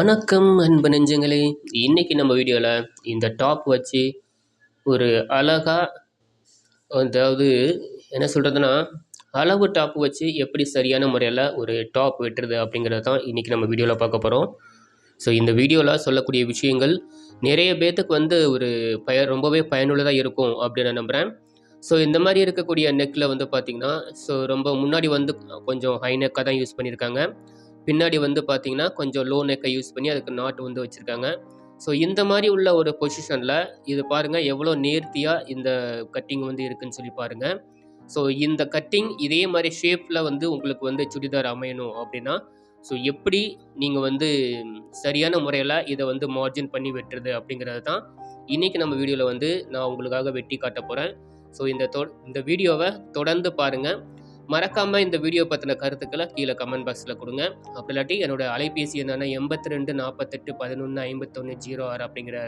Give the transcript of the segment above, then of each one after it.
வணக்கம் அன்பு நெஞ்சங்களே. இன்றைக்கி நம்ம வீடியோவில் இந்த டாப் வச்சு ஒரு அழகா அதாவது என்ன சொல்கிறதுனா அளவு டாப் வச்சு எப்படி சரியான முறையில் ஒரு டாப் வெட்டுறது அப்படிங்கிறது தான் இன்றைக்கி நம்ம வீடியோவில் பார்க்க போகிறோம் ஸோ இந்த வீடியோவில் சொல்லக்கூடிய விஷயங்கள் நிறைய பேர்த்துக்கு வந்து ஒரு பய ரொம்பவே பயனுள்ளதாக இருக்கும் அப்படின்னு நான் நம்புகிறேன் ஸோ இந்த மாதிரி இருக்கக்கூடிய நெக்கில் வந்து பார்த்திங்கன்னா ஸோ ரொம்ப முன்னாடி வந்து கொஞ்சம் ஹை நெக்காக தான் யூஸ் பண்ணியிருக்காங்க பின்னாடி வந்து பார்த்தீங்கன்னா கொஞ்சம் லோ நெக்கை யூஸ் பண்ணி அதுக்கு நாட் வந்து வச்சுருக்காங்க. ஸோ இந்த மாதிரி உள்ள ஒரு பொசிஷனில் இது பாருங்கள் எவ்வளோ நேர்த்தியாக இந்த கட்டிங் வந்து இருக்குன்னு சொல்லி பாருங்கள் ஸோ இந்த கட்டிங் இதே மாதிரி ஷேப்பில் வந்து உங்களுக்கு வந்து சுடிதார் அமையணும் அப்படின்னா ஸோ எப்படி நீங்கள் வந்து சரியான முறையில் இதை வந்து மார்ஜின் பண்ணி வெட்டுறது அப்படிங்கிறது தான் இன்றைக்கி நம்ம வீடியோவில் வந்து நான் உங்களுக்காக வெட்டி காட்ட போகிறேன் ஸோ இந்த தொ இந்த வீடியோவை தொடர்ந்து பாருங்கள் மறக்காமல் இந்த வீடியோ பற்றின கருத்துக்களை கீழே கமெண்ட் பாக்ஸில் கொடுங்க. அப்படி இல்லாட்டி என்னோட அலைபேசி என்னென்னா எண்பத்தி ரெண்டு நாற்பத்தெட்டு பதினொன்று ஐம்பத்தொன்று ஜீரோ ஆறு அப்படிங்கிற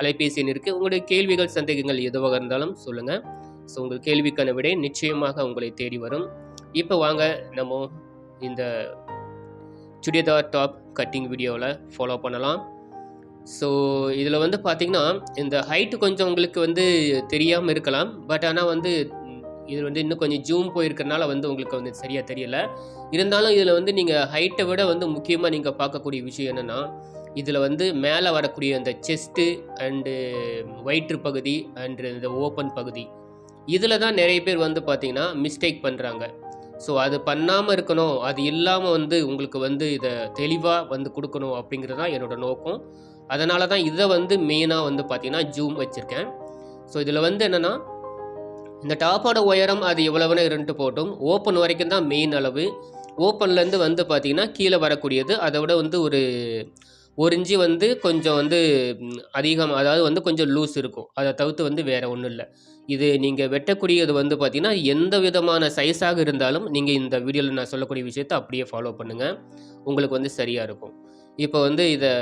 அலைபேசி எண் இருக்குது உங்களுடைய கேள்விகள் சந்தேகங்கள் எதுவாக இருந்தாலும் சொல்லுங்கள் ஸோ உங்கள் கேள்விக்கான விடை நிச்சயமாக உங்களை தேடி வரும். இப்போ வாங்க நம்ம இந்த சுடிதார் டாப் கட்டிங் வீடியோவில் ஃபாலோ பண்ணலாம். ஸோ இதில் வந்து பார்த்திங்கன்னா இந்த ஹைட்டு கொஞ்சம் உங்களுக்கு வந்து தெரியாமல் இருக்கலாம். பட் ஆனால் வந்து இது வந்து இன்னும் கொஞ்சம் ஜூம் போயிருக்கறனால வந்து உங்களுக்கு வந்து சரியாக தெரியல. இருந்தாலும் இதில் வந்து நீங்கள் ஹைட்டை விட வந்து முக்கியமாக நீங்கள் பார்க்கக்கூடிய விஷயம் என்னென்னா இதில் வந்து மேலே வரக்கூடிய அந்த செஸ்ட்டு அண்டு வயிற்று பகுதி அண்டு இந்த ஓப்பன் பகுதி இதில் தான் நிறைய பேர் வந்து பார்த்திங்கன்னா மிஸ்டேக் பண்ணுறாங்க ஸோ அது பண்ணாமல் இருக்கணும் அது இல்லாமல் வந்து உங்களுக்கு வந்து இதை தெளிவாக வந்து கொடுக்கணும் அப்படிங்கிறது தான் என்னோடய நோக்கம். அதனால தான் இதை வந்து மெயினாக வந்து பார்த்திங்கன்னா ஜூம் வச்சுருக்கேன். ஸோ இதில் வந்து என்னென்னா இந்த டாப்போட உயரம் அது எவ்வளவுன்னு இருந்துட்டு போட்டும். ஓப்பன் வரைக்கும் தான் மெயின் அளவு. ஓப்பன்லேருந்து வந்து பார்த்திங்கன்னா கீழே வரக்கூடியது. அதை விட வந்து ஒரு ஒரு இஞ்சி வந்து கொஞ்சம் வந்து அதிகம் அதாவது வந்து கொஞ்சம் லூஸ் இருக்கும். அதை தவிர்த்து வந்து வேறு ஒன்றும் இல்லை. இது நீங்கள் வெட்டக்கூடியது வந்து பார்த்திங்கன்னா எந்த விதமான சைஸாக இருந்தாலும் நீங்கள் இந்த வீடியோவில் நான் சொல்லக்கூடிய விஷயத்தை அப்படியே ஃபாலோ பண்ணுங்கள் உங்களுக்கு வந்து சரியாக இருக்கும். இப்போ வந்து இதை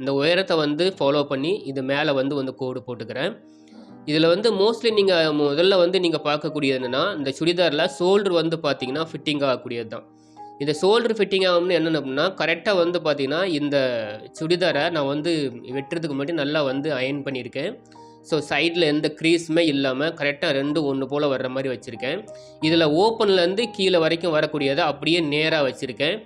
இந்த உயரத்தை வந்து ஃபாலோ பண்ணி இது மேலே வந்து வந்து கோடு போட்டுக்கிறேன். இதில் வந்து மோஸ்ட்லி நீங்கள் முதல்ல வந்து நீங்கள் பார்க்கக்கூடியது என்னென்னா இந்த சுடிதாரில் ஷோல்டர் வந்து பார்த்தீங்கன்னா ஃபிட்டிங் ஆகக்கூடியது தான். இந்த ஷோல்டர் ஃபிட்டிங் ஆகும்னு என்னென்ன அப்படின்னா கரெக்டாக வந்து பார்த்தீங்கன்னா இந்த சுடிதாரை நான் வந்து வெட்டுறதுக்கு முன்னாடி நல்லா வந்து அயன் பண்ணியிருக்கேன். ஸோ சைடில் எந்த க்ரீஸுமே இல்லாமல் கரெக்டாக ரெண்டு ஒன்று போல் வர்ற மாதிரி வச்சுருக்கேன். இதில் ஓப்பன்லேருந்து கீழே வரைக்கும் வரக்கூடியதை அப்படியே நேராக வச்சுருக்கேன்.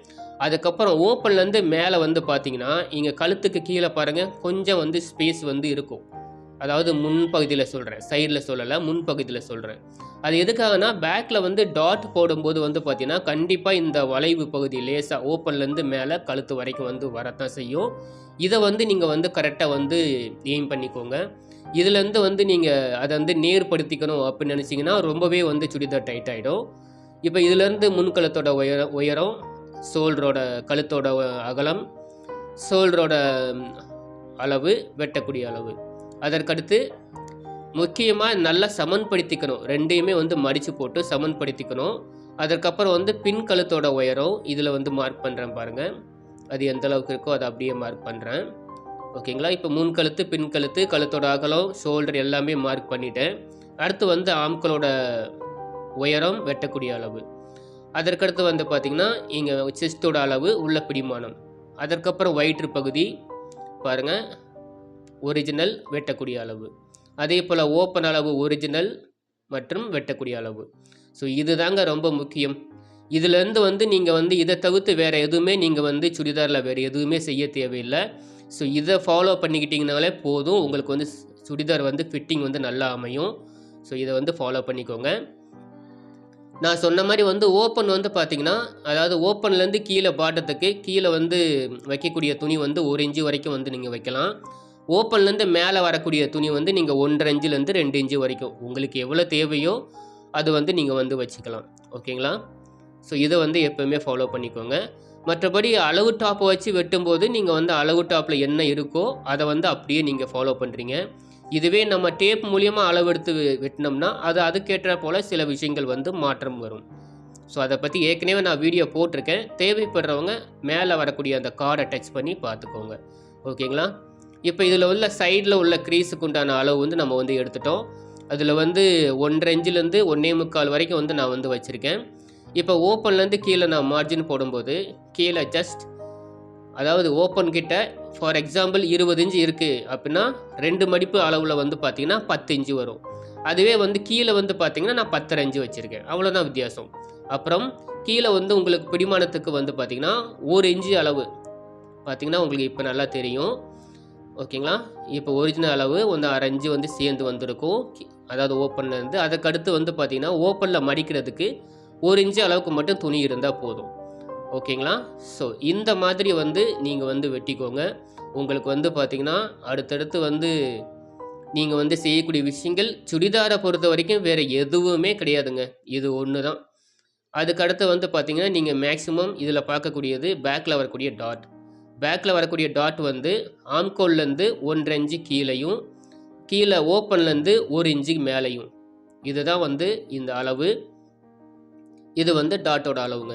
அதுக்கப்புறம் ஓப்பன்லேருந்து மேலே வந்து பார்த்தீங்கன்னா இங்கே கழுத்துக்கு கீழே பாருங்கள் கொஞ்சம் வந்து ஸ்பேஸ் வந்து இருக்கும். அதாவது முன்பகுதியில் சொல்கிறேன் சைடில் சொல்லலை முன்பகுதியில் சொல்கிறேன் அது எதுக்காகனா பேக்கில் வந்து டாட் போடும்போது வந்து பார்த்திங்கன்னா கண்டிப்பாக இந்த வளைவு பகுதி லேசாக ஓப்பன்லேருந்து மேலே கழுத்து வரைக்கும் வந்து வரத்தான் செய்யும். இதை வந்து நீங்கள் வந்து கரெக்டாக வந்து எய்ம் பண்ணிக்கோங்க. இதுலேருந்து வந்து நீங்கள் அதை வந்து நேர்படுத்திக்கணும் அப்படின்னு நினச்சிங்கன்னா ரொம்பவே வந்து சுடிதார் டைட் ஆகிடும் இப்போ இதுலேருந்து முன்கழுத்தோட உயர உயரம் சோல்டரோட கழுத்தோட அகலம் சோல்டரோட அளவு வெட்டக்கூடிய அளவு. அதற்கடுத்து முக்கியமாக நல்லா சமன்படுத்திக்கணும். ரெண்டையுமே வந்து மடித்து போட்டு சமன்படுத்திக்கணும். அதற்கப்புறம் வந்து பின் கழுத்தோட உயரம் இதில் வந்து மார்க் பண்ணுறேன் பாருங்கள் அது எந்த அளவுக்கு இருக்கோ அதை அப்படியே மார்க் பண்ணுறேன் ஓகேங்களா? இப்போ முன் கழுத்து பின் கழுத்து கழுத்தோட அகலம் ஷோல்டர் எல்லாமே மார்க் பண்ணிட்டேன். அடுத்து வந்து ஆம்களோட உயரம் வெட்டக்கூடிய அளவு. அதற்கடுத்து வந்து பார்த்திங்கன்னா இங்கே செஸ்டோட அளவு உள்ள பிடிமானம். அதற்கப்புறம் வயிற்று பகுதி பாருங்கள் ஒரிஜினல் வெட்டக்கூடிய அளவு. அதே போல் ஓப்பன் அளவு ஒரிஜினல் மற்றும் வெட்டக்கூடிய அளவு. ஸோ இது தாங்க ரொம்ப முக்கியம். இதுலேருந்து வந்து நீங்கள் வந்து இதை தவிர்த்து வேறு எதுவுமே நீங்கள் வந்து சுடிதாரில் வேறு எதுவுமே செய்ய தேவையில்லை. ஸோ இதை ஃபாலோ பண்ணிக்கிட்டிங்கனாலே போதும். உங்களுக்கு வந்து சுடிதார் வந்து ஃபிட்டிங் வந்து நல்லா அமையும். ஸோ இதை வந்து ஃபாலோ பண்ணிக்கோங்க. நான் சொன்ன மாதிரி வந்து ஓப்பன் வந்து பார்த்திங்கன்னா அதாவது ஓப்பன்லேருந்து கீழே பாட்டத்துக்கு கீழே வந்து வைக்கக்கூடிய துணி வந்து ஒரு இன்ச்சு வரைக்கும் வந்து நீங்கள் வைக்கலாம். ஓப்பன்லேருந்து மேலே வரக்கூடிய துணி வந்து நீங்கள் ஒன்றரை இன்ச்சுலேருந்து ரெண்டு இன்ச்சு வரைக்கும். உங்களுக்கு எவ்வளோ தேவையோ அது வந்து நீங்கள் வந்து வச்சுக்கலாம். ஓகேங்களா? ஸோ இதை வந்து எப்போவுமே ஃபாலோ பண்ணிக்கோங்க. மற்றபடி அளவு டாப்பை வச்சு வெட்டும்போது நீங்கள் வந்து அளவு டாப்பில் என்ன இருக்கோ அதை வந்து அப்படியே நீங்கள் ஃபாலோ பண்ணுறீங்க இதுவே நம்ம டேப் மூலியமாக அளவெடுத்து வெட்டினோம்னா அது அதுக்கேற்ற போல் சில விஷயங்கள் வந்து மாற்றம் வரும். ஸோ அதை பற்றி ஏற்கனவே நான் வீடியோ போட்டிருக்கேன். தேவைப்படுறவங்க மேலே வரக்கூடிய அந்த கார்டை டச் பண்ணி பார்த்துக்கோங்க. ஓகேங்களா? இப்போ இதில் உள்ள சைடில் உள்ள க்ரீஸுக்கு உண்டான அளவு வந்து நம்ம வந்து எடுத்துட்டோம். அதில் வந்து ஒன்றரை இன்ச்சிலேருந்து ஒன்றே முக்கால் வரைக்கும் வந்து நான் வந்து வச்சுருக்கேன். இப்போ ஓப்பன்லேருந்து கீழே நான் மார்ஜின் போடும்போது கீழே ஜஸ்ட் அதாவது ஓப்பன் கிட்ட ஃபார் எக்ஸாம்பிள் இருபது இன்ச்சு இருக்குது அப்படின்னா ரெண்டு மடிப்பு அளவில் வந்து பார்த்திங்கன்னா பத்து இன்ச்சு வரும். அதுவே வந்து கீழே வந்து பார்த்தீங்கன்னா நான் பத்தரை இன்ச்சு வச்சுருக்கேன். அவ்வளோதான் வித்தியாசம். அப்புறம் கீழே வந்து உங்களுக்கு பிடிமானத்துக்கு வந்து பார்த்திங்கன்னா ஒரு இன்ச்சு அளவு. பார்த்தீங்கன்னா உங்களுக்கு இப்போ நல்லா தெரியும். ஓகேங்களா? இப்போ ஒரிஜினல் அளவு வந்து அரை இன்ச்சு வந்து சேர்ந்து வந்திருக்கும். அதாவது ஓப்பன்லேருந்து அதுக்கடுத்து வந்து பார்த்திங்கன்னா ஓப்பனில் மடிக்கிறதுக்கு ஒரு இன்ச்சு அளவுக்கு மட்டும் துணி இருந்தால் போதும். ஓகேங்களா? ஸோ இந்த மாதிரி வந்து நீங்கள் வந்து வெட்டிக்கோங்க. உங்களுக்கு வந்து பார்த்தீங்கன்னா அடுத்தடுத்து வந்து நீங்கள் வந்து செய்யக்கூடிய விஷயங்கள் சுடிதாரை பொறுத்த வரைக்கும் வேறு எதுவுமே கிடையாதுங்க. இது ஒன்று தான் அதுக்கடுத்து வந்து பார்த்திங்கன்னா நீங்கள் மேக்ஸிமம் இதில் பார்க்கக்கூடியது பேக்கில் வரக்கூடிய டாட் பேக்கில் வரக்கூடிய டாட் வந்து ஆம்கோல்லேருந்து ஒன்றரை இன்ச்சு கீழேயும் கீழே ஓப்பன்லேருந்து ஒரு இன்ச்சுக்கு மேலேயும். இதுதான் வந்து இந்த அளவு. இது வந்து டாட்டோட அளவுங்க.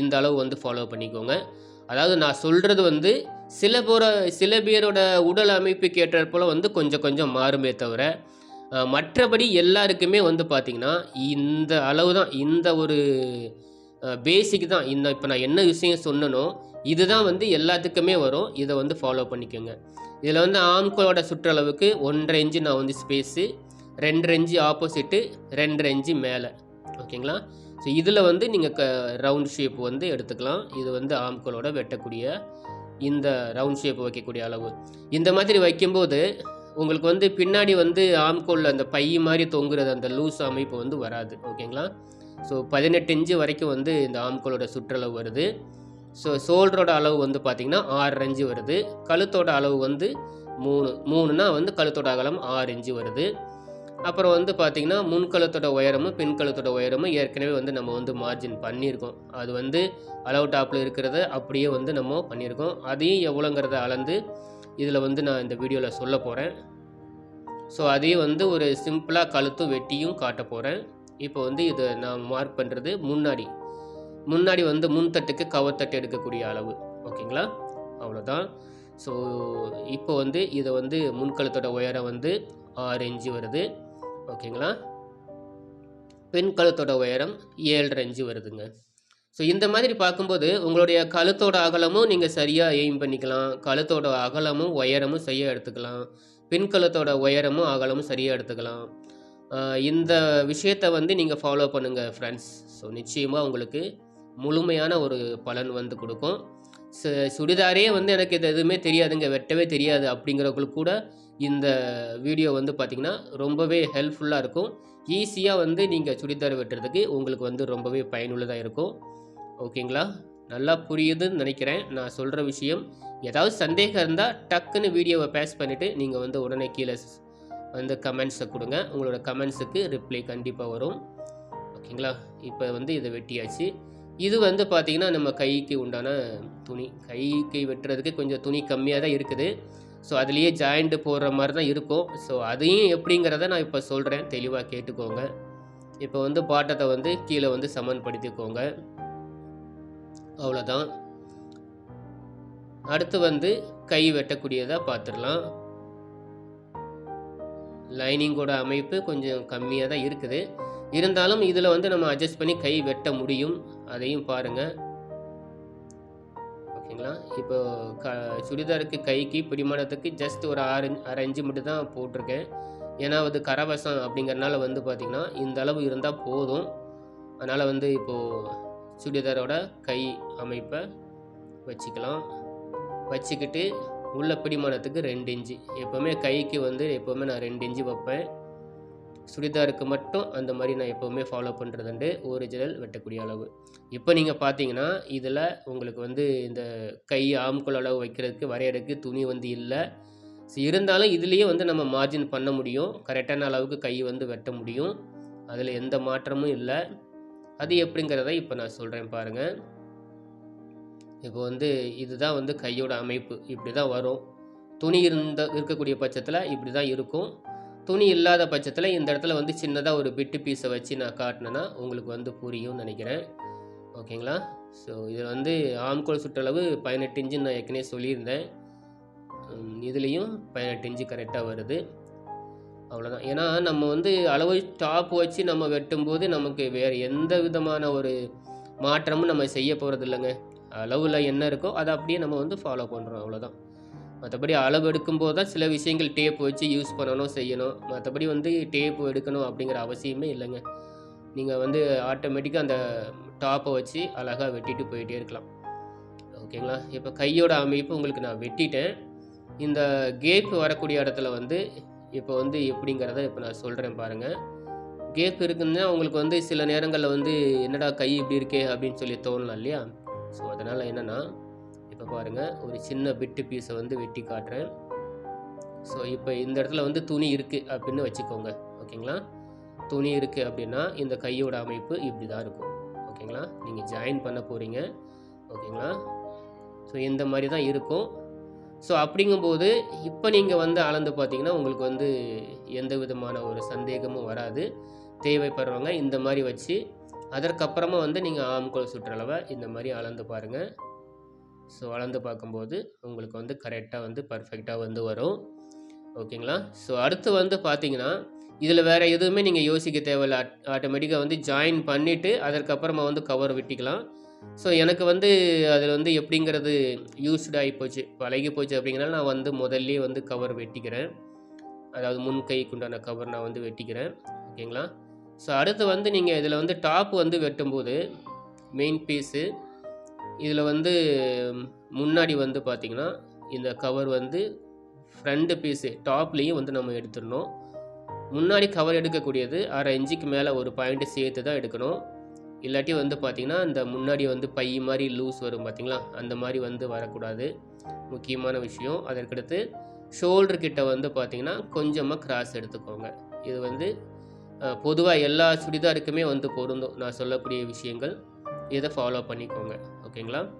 இந்த அளவு வந்து ஃபாலோ பண்ணிக்கோங்க. அதாவது நான் சொல்கிறது வந்து சில பேர சில பேரோட உடல் அமைப்புக்கு ஏற்றப்போல வந்து கொஞ்சம் கொஞ்சம் மாறுமே தவிர மற்றபடி எல்லாருக்குமே வந்து பார்த்திங்கன்னா இந்த அளவு தான் இந்த ஒரு பேசிக் தான். இந்த இப்போ நான் என்ன விஷயம் சொன்னனோ இதுதான் வந்து எல்லாத்துக்குமே வரும். இதை வந்து ஃபாலோ பண்ணிக்கோங்க. இதில் வந்து ஆம்கோலோட சுற்றளவுக்கு ஒன்றரை இன்ச்சு நான் வந்து ஸ்பேஸு ரெண்டரை இன்ச்சு ஆப்போசிட்டு ரெண்டரை இன்ச்சு மேலே. ஓகேங்களா ஸோ இதில் வந்து நீங்கள் க ரவுண்ட் ஷேப் வந்து எடுத்துக்கலாம். இது வந்து ஆம்கோலோட வெட்டக்கூடிய இந்த ரவுண்ட் ஷேப் வைக்கக்கூடிய அளவு. இந்த மாதிரி வைக்கும்போது உங்களுக்கு வந்து பின்னாடி வந்து ஆம்கோலில் அந்த பை மாதிரி தொங்குறது அந்த லூஸ் அமைப்பு வந்து வராது. ஓகேங்களா ஸோ பதினெட்டு இன்ச்சு வரைக்கும் வந்து இந்த ஆம்கோலோட சுற்றளவு வருது. ஸோ ஷோல்டரோட அளவு வந்து பார்த்திங்கன்னா ஆறு இன்ச்சு வருது. கழுத்தோட அளவு வந்து மூணு மூணுனா வந்து கழுத்தோட அகலம் ஆறு இன்ச்சு வருது. அப்புறம் வந்து பார்த்திங்கன்னா முன்கழுத்தோட உயரமும் பின்கழுத்தோட உயரமும் ஏற்கனவே வந்து நம்ம வந்து மார்ஜின் பண்ணியிருக்கோம். அது வந்து அளவு டாப்பில் இருக்கிறத அப்படியே வந்து நம்ம பண்ணியிருக்கோம். அதையும் எவ்வளோங்கிறத அளந்து இதில் வந்து நான் இந்த வீடியோவில் சொல்ல போகிறேன் ஸோ அதையும் வந்து ஒரு சிம்பிளாக கழுத்தும் வெட்டியும் காட்ட போகிறேன் இப்போ வந்து இதை நான் மார்க் பண்ணுறது முன்னாடி. முன்னாடி வந்து முன்தட்டுக்கு கவத்தட்டு எடுக்கக்கூடிய அளவு. ஓகேங்களா? அவ்வளோதான் ஸோ இப்போ வந்து இதை வந்து முன்கழுத்தோட உயரம் வந்து ஆறு இன்ச்சு வருது. ஓகேங்களா? பெண் கழுத்தோட உயரம் ஏழரை இன்ச்சு வருதுங்க. ஸோ இந்த மாதிரி பார்க்கும்போது உங்களுடைய கழுத்தோட அகலமும் நீங்கள் சரியாக எய்ம் பண்ணிக்கலாம். கழுத்தோட அகலமும் உயரமும் சரியாக எடுத்துக்கலாம். பெண்கழுத்தோட உயரமும் அகலமும் சரியாக எடுத்துக்கலாம். இந்த விஷயத்தை வந்து நீங்கள் ஃபாலோ பண்ணுங்கள் ஃப்ரெண்ட்ஸ் ஸோ நிச்சயமாக உங்களுக்கு முழுமையான ஒரு பலன் வந்து கொடுக்கும். சுடிதாரே வந்து எனக்கு இது எதுவுமே தெரியாதுங்க வெட்டவே தெரியாது அப்படிங்கிறவங்களுக்கு கூட இந்த வீடியோ வந்து பார்த்திங்கன்னா ரொம்பவே ஹெல்ப்ஃபுல்லாக இருக்கும். ஈஸியாக வந்து நீங்கள் சுடிதார் வெட்டுறதுக்கு உங்களுக்கு வந்து ரொம்பவே பயனுள்ளதாக இருக்கும். ஓகேங்களா? நல்லா புரியுதுன்னு நினைக்கிறேன். நான் சொல்கிற விஷயம் ஏதாவது சந்தேகம் இருந்தால் டக்குன்னு வீடியோவை பேஸ் பண்ணிவிட்டு நீங்கள் வந்து உடனே கீழே அந்த வந்து கமெண்ட்ஸை கொடுங்க. உங்களோட கமெண்ட்ஸுக்கு ரிப்ளை கண்டிப்பாக வரும். ஓகேங்களா இப்போ வந்து இதை வெட்டியாச்சு. இது வந்து பார்த்திங்கன்னா நம்ம கைக்கு உண்டான துணி. கைக்கு வெட்டுறதுக்கு கொஞ்சம் துணி கம்மியாக தான் இருக்குது. ஸோ அதுலேயே ஜாயிண்ட் போடுற மாதிரி தான் இருக்கும். ஸோ அதையும் எப்படிங்கிறத நான் இப்போ சொல்கிறேன் தெளிவாக கேட்டுக்கோங்க. இப்போ வந்து பாட்டத்தை வந்து கீழே வந்து சமன்படுத்திக்கோங்க. அவ்வளோதான் அடுத்து வந்து கை வெட்டக்கூடியதாக பார்த்துடலாம் லைனிங்கோட அமைப்பு கொஞ்சம் கம்மியாக தான் இருக்குது. இருந்தாலும் இதில் வந்து நம்ம அட்ஜஸ்ட் பண்ணி கை வெட்ட முடியும். அதையும் பாருங்கள் ஓகேங்களா? இப்போ க சுடிதாருக்கு கைக்கு பிடிமானத்துக்கு ஜஸ்ட் ஒரு ஆறு அரை இஞ்சு மட்டும் தான் போட்டிருக்கேன். ஏன்னா அது கரவசம் அப்படிங்கிறனால வந்து பார்த்திங்கன்னா இந்த அளவு இருந்தால் போதும். அதனால் வந்து இப்போது சுடிதாரோட கை அமைப்பை வச்சுக்கலாம். வச்சுக்கிட்டு உள்ள பிடிமானத்துக்கு ரெண்டு இன்ச்சு. எப்போவுமே கைக்கு வந்து எப்போவுமே நான் ரெண்டு இன்ச்சு வைப்பேன். சுடிதாருக்கு மட்டும் அந்த மாதிரி நான் எப்போவுமே ஃபாலோ பண்ணுறதுண்டு ஒரிஜினல் வெட்டக்கூடிய அளவு. இப்போ நீங்கள் பார்த்தீங்கன்னா இதில் உங்களுக்கு வந்து இந்த கை ஆம்குள் அளவு வைக்கிறதுக்கு வரையறதுக்கு துணி வந்து இல்லை. ஸோ இருந்தாலும் இதுலேயே வந்து நம்ம மார்ஜின் பண்ண முடியும். கரெக்டான அளவுக்கு கை வந்து வெட்ட முடியும். அதில் எந்த மாற்றமும் இல்லை. அது எப்படிங்கிறத இப்போ நான் சொல்கிறேன் பாருங்கள் இப்போ வந்து இதுதான் வந்து கையோட அமைப்பு. இப்படி தான் வரும். துணி இருந்த இருக்கக்கூடிய பட்சத்தில் இப்படி தான் இருக்கும். துணி இல்லாத பட்சத்தில் இந்த இடத்துல வந்து சின்னதாக ஒரு பிட்டு பீஸை வச்சு நான் காட்டினேன்னா உங்களுக்கு வந்து புரியும்னு நினைக்கிறேன். ஓகேங்களா? ஸோ இதில் வந்து ஆம்கோல் சுற்றளவு பதினெட்டு இன்ச்சுன்னு நான் ஏற்கனவே சொல்லியிருந்தேன். இதுலேயும் பதினெட்டு இன்ச்சு கரெக்டாக வருது. அவ்வளோதான் ஏன்னா நம்ம வந்து அளவு டாப் வச்சு நம்ம வெட்டும்போது நமக்கு வேறு எந்த விதமான ஒரு மாற்றமும் நம்ம செய்ய போகிறது இல்லைங்க அளவில் என்ன இருக்கோ அதை அப்படியே நம்ம வந்து ஃபாலோ பண்ணுறோம் அவ்வளோதான் மற்றபடி அளவு எடுக்கும்போது தான் சில விஷயங்கள் டேப் வச்சு யூஸ் பண்ணணும் செய்யணும். மற்றபடி வந்து டேப் எடுக்கணும் அப்படிங்கிற அவசியமே இல்லைங்க. நீங்கள் வந்து ஆட்டோமேட்டிக்காக அந்த டாப்பை வச்சு அழகாக வெட்டிட்டு போயிட்டே இருக்கலாம். ஓகேங்களா? இப்போ கையோட அமைப்பு உங்களுக்கு நான் வெட்டிட்டேன். இந்த கேப் வரக்கூடிய இடத்துல வந்து இப்போ வந்து எப்படிங்கிறத இப்போ நான் சொல்கிறேன் பாருங்கள் கேப் இருக்குன்னா உங்களுக்கு வந்து சில நேரங்களில் வந்து என்னடா கை இப்படி இருக்கே அப்படின்னு சொல்லி தோணலாம் இல்லையா? ஸோ அதனால் என்னென்னா இப்போ பாருங்கள் ஒரு சின்ன பிட்டு பீஸை வந்து வெட்டி காட்டுறேன். ஸோ இப்போ இந்த இடத்துல வந்து துணி இருக்குது அப்படின்னு வச்சுக்கோங்க. ஓகேங்களா? துணி இருக்குது அப்படின்னா இந்த கையோட அமைப்பு இப்படி தான் இருக்கும். ஓகேங்களா? நீங்கள் ஜாயின் பண்ண போகிறீங்க ஓகேங்களா? ஸோ இந்த மாதிரி தான் இருக்கும். ஸோ அப்படிங்கும்போது இப்போ நீங்கள் வந்து அளந்து பார்த்தீங்கன்னா உங்களுக்கு வந்து எந்த விதமான ஒரு சந்தேகமும் வராது. தேவைப்படுறவங்க இந்த மாதிரி வச்சு அதற்கப்புறமா வந்து நீங்கள் ஆம்கோல் சுற்றளவை இந்த மாதிரி அளந்து பாருங்கள் ஸோ அளந்து பார்க்கும்போது உங்களுக்கு வந்து கரெக்டாக வந்து பர்ஃபெக்டாக வந்து வரும். ஓகேங்களா? ஸோ அடுத்து வந்து பார்த்தீங்கன்னா இதில் வேறு எதுவுமே நீங்கள் யோசிக்க தேவையில்ல. ஆட்டோமேட்டிக்காக வந்து ஜாயின் பண்ணிவிட்டு அதற்கப்புறமா வந்து கவர் வெட்டிக்கலாம். ஸோ எனக்கு வந்து அதில் வந்து எப்படிங்கிறது யூஸ்டு ஆகி போச்சு பழகி போச்சு அப்படிங்கிறனால நான் வந்து முதல்லே வந்து கவர் வெட்டிக்கிறேன். அதாவது முன் கைக்குண்டான கவர் நான் வந்து வெட்டிக்கிறேன். ஓகேங்களா? ஸோ அடுத்து வந்து நீங்கள் இதில் வந்து டாப் வந்து வெட்டும்போது மெயின் பீஸு இதில் வந்து முன்னாடி வந்து பார்த்திங்கன்னா இந்த கவர் வந்து ஃப்ரண்ட்டு பீஸு டாப்லேயும் வந்து நம்ம எடுத்துடணும். முன்னாடி கவர் எடுக்கக்கூடியது அரை இன்ச்சுக்கு மேலே ஒரு பாயிண்ட்டு சேர்த்து தான் எடுக்கணும். இல்லாட்டி வந்து பார்த்திங்கன்னா இந்த முன்னாடி வந்து பை மாதிரி லூஸ் வரும் பார்த்திங்களா அந்த மாதிரி வந்து வரக்கூடாது. முக்கியமான விஷயம். அதற்கடுத்து ஷோல்டர் கிட்ட வந்து பார்த்திங்கன்னா கொஞ்சமாக கிராஸ் எடுத்துக்கோங்க. இது வந்து பொதுவாக எல்லா சுடிதாருக்குமே வந்து பொருந்தும். நான் சொல்லக்கூடிய விஷயங்கள். இதை ஃபாலோ பண்ணிக்கோங்க. ஓகேங்களா?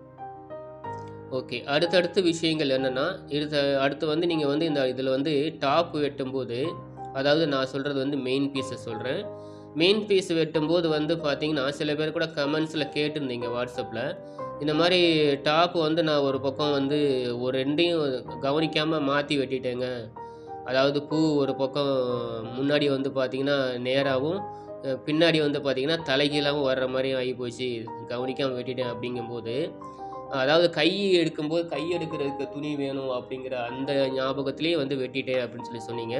ஓகே. அடுத்தடுத்த விஷயங்கள் என்னென்னா இது அடுத்து வந்து நீங்கள் வந்து இந்த இதில் வந்து டாப் வெட்டும்போது அதாவது நான் சொல்கிறது வந்து மெயின் பீஸை சொல்கிறேன் மெயின் பீஸ் வெட்டும்போது வந்து பார்த்தீங்கன்னா சில பேர் கூட கமெண்ட்ஸில் கேட்டிருந்தீங்க வாட்ஸ்அப்பில் இந்த மாதிரி டாப் வந்து நான் ஒரு பக்கம் வந்து ஒரு ரெண்டையும் கவனிக்காமல் மாற்றி வெட்டிட்டேங்க. அதாவது பூ ஒரு பக்கம் முன்னாடி வந்து பார்த்திங்கன்னா நேராகவும் பின்னாடி வந்து பார்த்திங்கன்னா தலைகீழாகவும் வர்ற மாதிரி ஆகி போச்சு. கவனிக்காமல் வெட்டிட்டேன் அப்படிங்கும்போது அதாவது கை எடுக்கும்போது கை எடுக்கிறதுக்கு துணி வேணும் அப்படிங்கிற அந்த ஞாபகத்துலேயும் வந்து வெட்டிட்டேன் அப்படின்னு சொல்லி சொன்னீங்க.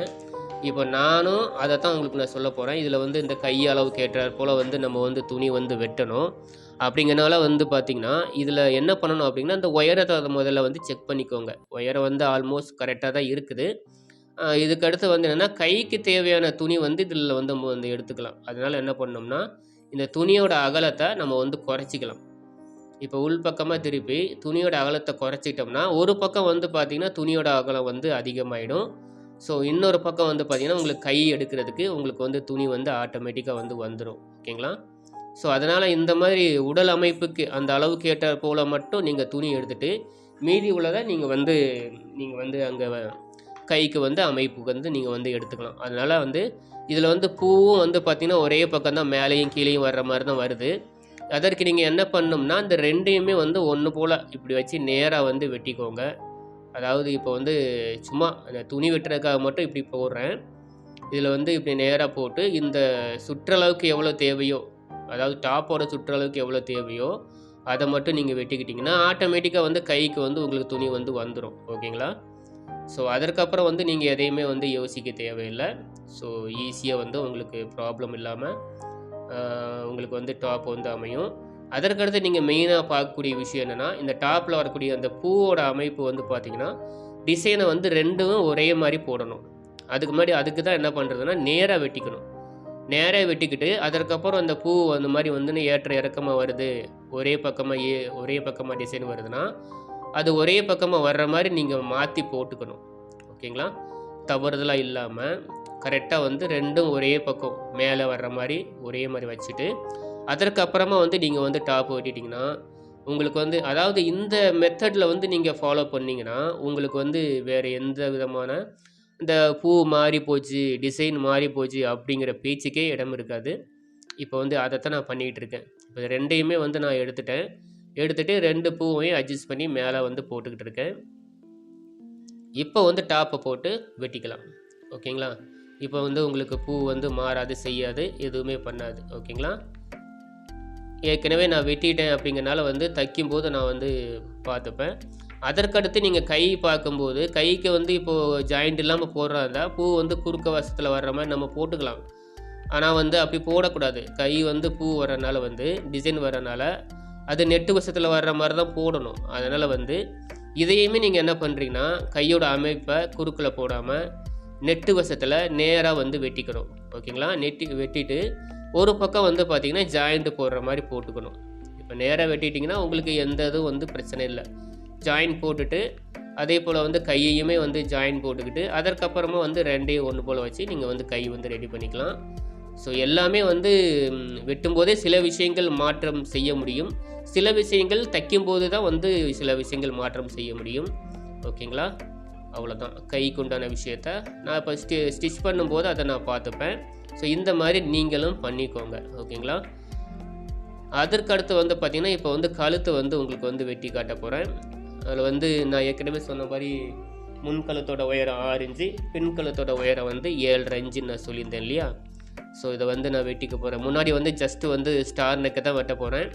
இப்போ நானும் அதை தான் உங்களுக்கு நான் சொல்ல போகிறேன் இதில் வந்து இந்த கை அளவு கேட்டார் போல் வந்து நம்ம வந்து துணி வந்து வெட்டணும். அப்படிங்கிறனால வந்து பார்த்திங்கன்னா இதில் என்ன பண்ணணும் அப்படின்னா இந்த உயரத்தை முதல்ல வந்து செக் பண்ணிக்கோங்க. உயரம் வந்து ஆல்மோஸ்ட் கரெக்டாக தான் இருக்குது. இதுக்கடுத்து இதுக்கு அடுத்து வந்து என்னென்னா கைக்கு தேவையான துணி வந்து இதில் வந்து நம்ம வந்து எடுத்துக்கலாம். அதனால் என்ன பண்ணோம்னா இந்த துணியோட அகலத்தை நம்ம வந்து குறைச்சிக்கலாம். இப்போ உள்பக்கமாக திருப்பி துணியோட அகலத்தை குறைச்சிட்டோம்னா ஒரு பக்கம் வந்து பார்த்திங்கன்னா துணியோட அகலம் வந்து அதிகமாகிடும் ஸோ இன்னொரு பக்கம் வந்து பார்த்திங்கன்னா உங்களுக்கு கை எடுக்கிறதுக்கு உங்களுக்கு வந்து துணி வந்து ஆட்டோமேட்டிக்காக வந்து வந்துடும் ஓகேங்களா? ஸோ அதனால் இந்த மாதிரி உடல் அமைப்புக்கு அந்த அளவுக்கு ஏற்ற போல் மட்டும் நீங்கள் துணி எடுத்துகிட்டு மீதி உள்ளதை நீங்கள் வந்து நீங்கள் வந்து அங்கே கைக்கு வந்து அமைப்புக்கு வந்து நீங்கள் வந்து எடுத்துக்கலாம். அதனால் வந்து இதில் வந்து பூவும் வந்து பார்த்திங்கன்னா ஒரே பக்கம் தான் மேலேயும் கீழேயும் வர்ற மாதிரி தான் வருது. அதற்கு நீங்கள் என்ன பண்ணணும்னா இந்த ரெண்டையுமே வந்து ஒன்று போல் இப்படி வச்சு நேராக வந்து வெட்டிக்கோங்க. அதாவது இப்போ வந்து சும்மா அந்த துணி வெட்டுறதுக்காக மட்டும் இப்படி போடுறேன். இதில் வந்து இப்படி நேராக போட்டு இந்த சுற்றளவுக்கு எவ்வளோ தேவையோ அதாவது டாப்போட சுற்றளவுக்கு எவ்வளோ தேவையோ அதை மட்டும் நீங்கள் வெட்டிக்கிட்டிங்கன்னா ஆட்டோமேட்டிக்காக வந்து கைக்கு வந்து உங்களுக்கு துணி வந்து வந்துடும் ஓகேங்களா? ஸோ அதற்கப்புறம் வந்து நீங்கள் எதையுமே வந்து யோசிக்க தேவையில்லை. ஸோ ஈஸியாக வந்து உங்களுக்கு ப்ராப்ளம் இல்லாமல் உங்களுக்கு வந்து டாப் வந்து அமையும். அதற்கடுத்து நீங்கள் மெயினாக பார்க்கக்கூடிய விஷயம் என்னென்னா இந்த டாப்பில் வரக்கூடிய அந்த பூவோட அமைப்பு வந்து பார்த்திங்கன்னா டிசைனை வந்து ரெண்டும் ஒரே மாதிரி போடணும். அதுக்கு முன்னாடி அதுக்கு தான் என்ன பண்ணுறதுன்னா நேராக வெட்டிக்கணும். நேராக வெட்டிக்கிட்டு அதற்கப்புறம் அந்த பூ அந்த மாதிரி வந்து ஏற்ற இறக்கமாக வருது ஒரே பக்கமாக ஏ ஒரே பக்கமாக டிசைன் வருதுன்னா அது ஒரே பக்கமாக வர்ற மாதிரி நீங்கள் மாற்றி போட்டுக்கணும். ஓகேங்களா? தவறுதலாக இல்லாமல் கரெக்டாக வந்து ரெண்டும் ஒரே பக்கம் மேலே வர்ற மாதிரி ஒரே மாதிரி வச்சுட்டு அதற்கு அப்புறமா வந்து நீங்கள் வந்து டாப் ஓட்டிட்டிங்கன்னா உங்களுக்கு வந்து அதாவது இந்த மெத்தடில் வந்து நீங்கள் ஃபாலோ பண்ணீங்கன்னா உங்களுக்கு வந்து வேறு எந்த விதமான இந்த பூ மாறி போச்சு டிசைன் மாறி போச்சு அப்படிங்கிற பேச்சுக்கே இடம் இருக்காது. இப்போ வந்து அதைத்தான் நான் பண்ணிகிட்டு இருக்கேன். இப்போ ரெண்டையுமே வந்து நான் எடுத்துட்டேன். எடுத்துகிட்டு ரெண்டு பூவையும் அட்ஜஸ்ட் பண்ணி மேலே வந்து போட்டுக்கிட்டு இருக்கேன். இப்போ வந்து டாப்பை போட்டு வெட்டிக்கலாம். ஓகேங்களா? இப்போ வந்து உங்களுக்கு பூ வந்து மாறாது செய்யாது எதுவுமே பண்ணாது. ஓகேங்களா? ஏற்கனவே நான் வெட்டிட்டேன் அப்படிங்கிறனால வந்து தைக்கும்போது நான் வந்து பார்த்துப்பேன். அதற்கடுத்து நீங்கள் கை பார்க்கும்போது கைக்கு வந்து இப்போது ஜாயிண்ட் இல்லாமல் போடுறதா இருந்தால் பூ வந்து குறுக்க வசத்தில் வர்ற மாதிரி நம்ம போட்டுக்கலாம். ஆனால் வந்து அப்படி போடக்கூடாது. கை வந்து பூ வர்றனால வந்து டிசைன் வர்றனால அது நெட்டு வசத்தில் வர்ற மாதிரி தான் போடணும். அதனால் வந்து இதையுமே நீங்கள் என்ன பண்ணுறீங்கன்னா கையோட அமைப்பை குறுக்கில் போடாமல் நெட்டு வசத்தில் நேராக வந்து வெட்டிக்கணும். ஓகேங்களா? நெட்டி வெட்டிட்டு ஒரு பக்கம் வந்து பார்த்திங்கன்னா ஜாயிண்ட் போடுற மாதிரி போட்டுக்கணும். இப்போ நேராக வெட்டிட்டிங்கன்னா உங்களுக்கு எந்த இதுவும் வந்து பிரச்சனை இல்லை. ஜாயின் போட்டுட்டு அதே போல் வந்து கையையுமே வந்து ஜாயின் போட்டுக்கிட்டு அதற்கப்புறமா வந்து ரெண்டையும் ஒன்று போல் வச்சு நீங்கள் வந்து கை வந்து ரெடி பண்ணிக்கலாம். ஸோ எல்லாமே வந்து வெட்டும்போதே சில விஷயங்கள் மாற்றம் செய்ய முடியும். சில விஷயங்கள் தைக்கும்போது தான் வந்து சில விஷயங்கள் மாற்றம் செய்ய முடியும். ஓகேங்களா? அவ்வளோதான் கைக்கு உண்டான விஷயத்த நான் இப்போ ஸ்டி ஸ்டிச் பண்ணும்போது அதை நான் பார்த்துப்பேன். ஸோ இந்த மாதிரி நீங்களும் பண்ணிக்கோங்க. ஓகேங்களா? அதற்கு அடுத்து வந்து பார்த்திங்கன்னா இப்போ வந்து கழுத்து வந்து உங்களுக்கு வந்து வெட்டி காட்ட போகிறேன் அதில் வந்து நான் ஏற்கனவே சொன்ன மாதிரி முன்கழுத்தோட உயரம் ஆறு இன்ச்சு பின்கழுத்தோட உயரம் வந்து ஏழரை இன்ச்சுன்னு நான் சொல்லியிருந்தேன் இல்லையா? ஸோ இதை வந்து நான் வெட்டிக்க போகிறேன் முன்னாடி வந்து ஜஸ்ட்டு வந்து ஸ்டார் நெக்கை தான் வெட்ட போகிறேன்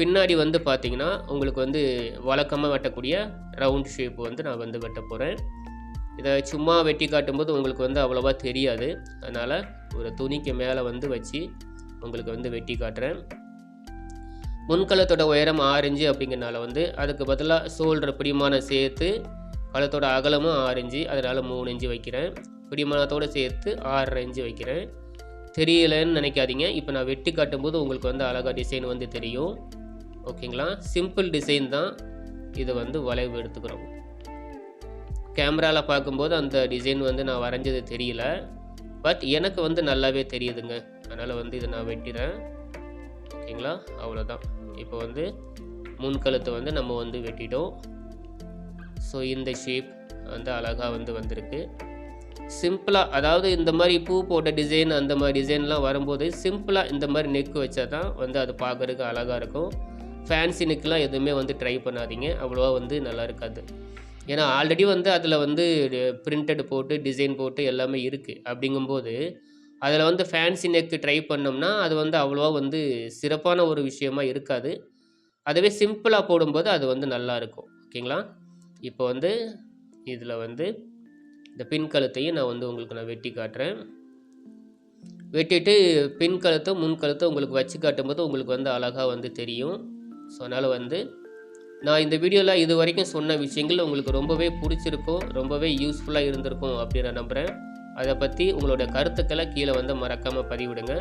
பின்னாடி வந்து பார்த்தீங்கன்னா உங்களுக்கு வந்து வழக்கமாக வெட்டக்கூடிய ரவுண்ட் ஷேப் வந்து நான் வந்து வெட்ட போகிறேன் இதை சும்மா வெட்டி காட்டும்போது உங்களுக்கு வந்து அவ்வளோவா தெரியாது. அதனால் ஒரு துணிக்கு மேலே வந்து வச்சு உங்களுக்கு வந்து வெட்டி காட்டுறேன். முன்கலத்தோட உயரம் ஆரஞ்சு அப்படிங்கிறனால வந்து அதுக்கு பதிலாக சோல்டர் பிடிமானம் சேர்த்து கலத்தோட அகலமும் ஆரஞ்சு அதனால் மூணு இஞ்சு வைக்கிறேன். பிடிமானத்தோடு சேர்த்து ஆறரை இஞ்சு வைக்கிறேன். தெரியலன்னு நினைக்காதீங்க. இப்போ நான் வெட்டி காட்டும்போது உங்களுக்கு வந்து அழகாக டிசைன் வந்து தெரியும். ஓகேங்களா சிம்பிள் டிசைன் தான் இதை வந்து வளைவு எடுத்துக்கிறோம். கேமராவில் பார்க்கும்போது அந்த டிசைன் வந்து நான் வரைஞ்சது தெரியல. பட் எனக்கு வந்து நல்லாவே தெரியுதுங்க. அதனால் வந்து இதை நான் வெட்டிடுறேன் ஓகேங்களா அவ்வளோதான் இப்போ வந்து முன்கழுத்தை வந்து நம்ம வந்து வெட்டிட்டோம். ஸோ இந்த ஷேப் வந்து அழகாக வந்து வந்திருக்கு. சிம்பிளாக அதாவது இந்த மாதிரி பூ போட்ட டிசைன் அந்த மாதிரி டிசைன்லாம் வரும்போது சிம்பிளாக இந்த மாதிரி நெக் வச்சா தான் வந்து அது பார்க்குறதுக்கு அழகாக இருக்கும். ஃபேன்சி நெக்லாம் எதுவுமே வந்து ட்ரை பண்ணாதீங்க. அவ்வளோவா வந்து நல்லா இருக்காது. ஏன்னா ஆல்ரெடி வந்து அதில் வந்து பிரிண்டட் போட்டு டிசைன் போட்டு எல்லாமே இருக்குது அப்படிங்கும்போது அதில் வந்து ஃபேன்சி நெக்கு ட்ரை பண்ணோம்னா அது வந்து அவ்வளோவா வந்து சிறப்பான ஒரு விஷயமா இருக்காது. அதுவே சிம்பிளாக போடும்போது அது வந்து நல்லா இருக்கும். ஓகேங்களா? இப்போ வந்து இதில் வந்து இந்த பின் கழுத்தையும் நான் வந்து உங்களுக்கு நான் வெட்டி காட்டுறேன். வெட்டிட்டு பின் கழுத்தை முன் கழுத்தை உங்களுக்கு வச்சு காட்டும்போது உங்களுக்கு வந்து அழகாக வந்து தெரியும். ஸோ அதனால் வந்து நான் இந்த வீடியோவில் இது வரைக்கும் சொன்ன விஷயங்கள் உங்களுக்கு ரொம்பவே பிடிச்சிருக்கும் ரொம்பவே யூஸ்ஃபுல்லாக இருந்திருக்கும் அப்படின்னு நான் நம்புகிறேன் அதை பற்றி உங்களோட கருத்துக்களை கீழே வந்து மறக்காமல் பதிவிடுங்க.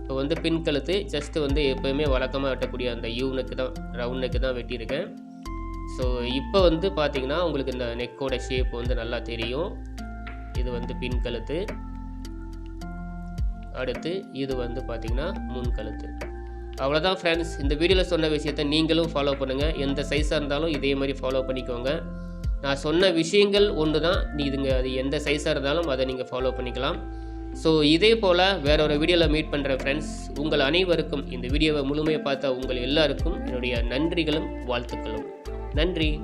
இப்போ வந்து பின் கழுத்து ஜஸ்ட்டு வந்து எப்போயுமே வழக்கமாக வெட்டக்கூடிய அந்த யூ நெக்கு தான் ரவுண்ட் நெக்கு தான் வெட்டியிருக்கேன். ஸோ இப்போ வந்து பார்த்தீங்கன்னா உங்களுக்கு இந்த நெக்கோட ஷேப் வந்து நல்லா தெரியும். இது வந்து பின் கழுத்து. அடுத்து இது வந்து பார்த்திங்கன்னா முன் கழுத்து. அவ்வளோதான் ஃப்ரெண்ட்ஸ் இந்த வீடியோவில் சொன்ன விஷயத்தை நீங்களும் ஃபாலோ பண்ணுங்கள் எந்த சைஸாக இருந்தாலும் இதே மாதிரி ஃபாலோ பண்ணிக்கோங்க. நான் சொன்ன விஷயங்கள் ஒன்று தான் நீ இதுங்க அது எந்த சைஸாக இருந்தாலும் அதை நீங்கள் ஃபாலோ பண்ணிக்கலாம். ஸோ இதே போல் வேற ஒரு வீடியோவில் மீட் பண்ணுற ஃப்ரெண்ட்ஸ் உங்கள் அனைவருக்கும் இந்த வீடியோவை முழுமையை பார்த்த உங்கள் எல்லாருக்கும் என்னுடைய நன்றிகளும் வாழ்த்துக்களும். நன்றி.